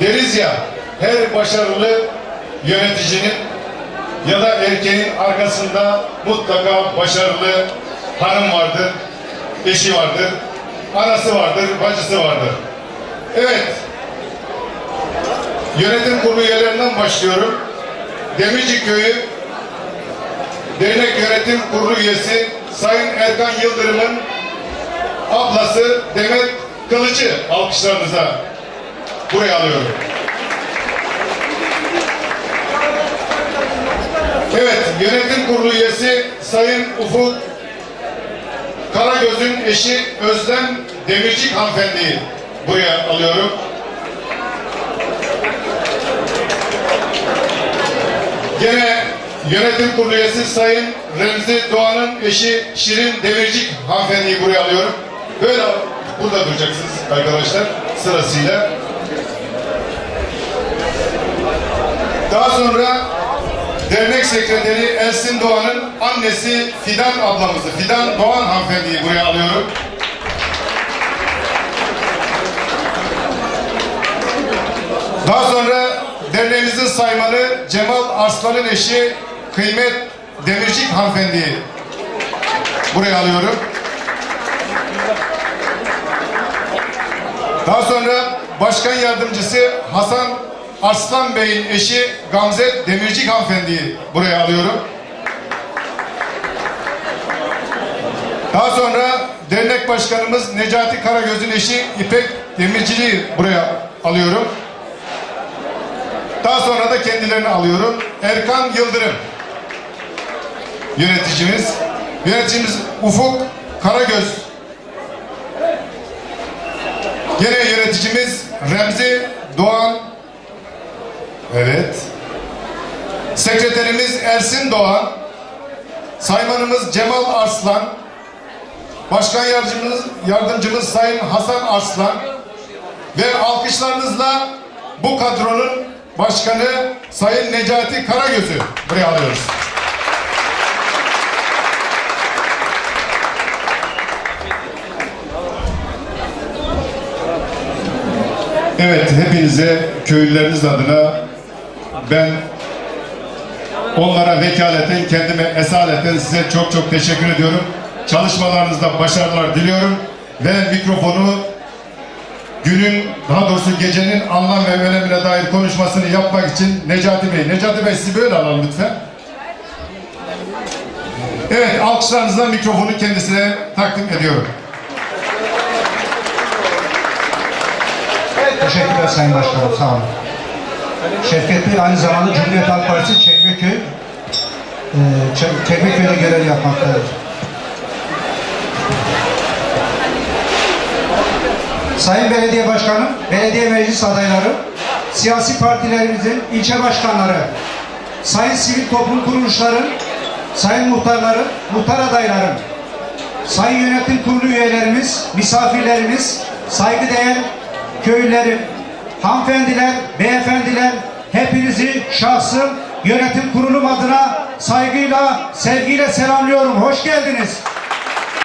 Deriz ya, her başarılı yöneticinin ya da erkeğin arkasında mutlaka başarılı hanım vardır, eşi vardır, anası vardır, bacısı vardır. Evet, yönetim kurulu üyelerinden başlıyorum. Demirci Köyü Dernek Yönetim Kurulu üyesi Sayın Erkan Yıldırım'ın ablası Demet Kılıcı alkışlarınıza buraya alıyorum. Evet, yönetim kurulu üyesi Sayın Ufuk Karagöz'ün eşi Özlem Demircik hanımefendiyi buraya alıyorum. Gene yönetim kurulu üyesi Sayın Remzi Doğan'ın eşi Şirin Demircik hanımefendiyi buraya alıyorum. Böyle burada duracaksınız arkadaşlar sırasıyla. Daha sonra dernek sekreteri Elsin Doğan'ın annesi Fidan ablamızı, Fidan Doğan hanımefendiyi buraya alıyorum. Daha sonra derneğimizin saymanı Cemal Arslan'ın eşi Kıymet Demircik hanımefendiyi buraya alıyorum. Daha sonra başkan yardımcısı Hasan Arslan Bey'in eşi Gamze Demircik hanımefendiyi buraya alıyorum. Daha sonra dernek başkanımız Necati Karagöz'ün eşi İpek Demircili'yi buraya alıyorum. Daha sonra da kendilerini alıyorum. Erkan Yıldırım yöneticimiz. Yöneticimiz Ufuk Karagöz. Gene yöneticimiz Remzi Doğan. Evet. Sekreterimiz Ersin Doğan. Saymanımız Cemal Arslan. Başkan yardımcımız, yardımcımız Sayın Hasan Arslan. Ve alkışlarınızla bu kadronun başkanı Sayın Necati Karagöz'ü buraya alıyoruz. Evet, hepinize köylüleriniz adına ben onlara vekaleten, kendime esaleten size çok çok teşekkür ediyorum. Çalışmalarınızda başarılar diliyorum ve mikrofonu günün, daha doğrusu gecenin anlam ve önemine dair konuşmasını yapmak için Necati Bey. Necati Bey sizi böyle alalım lütfen. Evet, alkışlarınızla mikrofonu kendisine takdim ediyorum. Teşekkürler Sayın Başkanım, sağ olun. Şevket Bey aynı zamanda Cumhuriyet Halk Partisi Çekmeköy, e, Çek- Çekmeköy'de görev yapmaktadır. Sayın Belediye Başkanım, belediye meclis adayları, siyasi partilerimizin ilçe başkanları, sayın sivil toplum kuruluşların, sayın muhtarların, muhtar adaylarım, sayın yönetim kurulu üyelerimiz, misafirlerimiz, saygıdeğer köylülerim, hanımefendiler, beyefendiler, hepinizi şahsım yönetim kurulum adına saygıyla, sevgiyle selamlıyorum. Hoş geldiniz.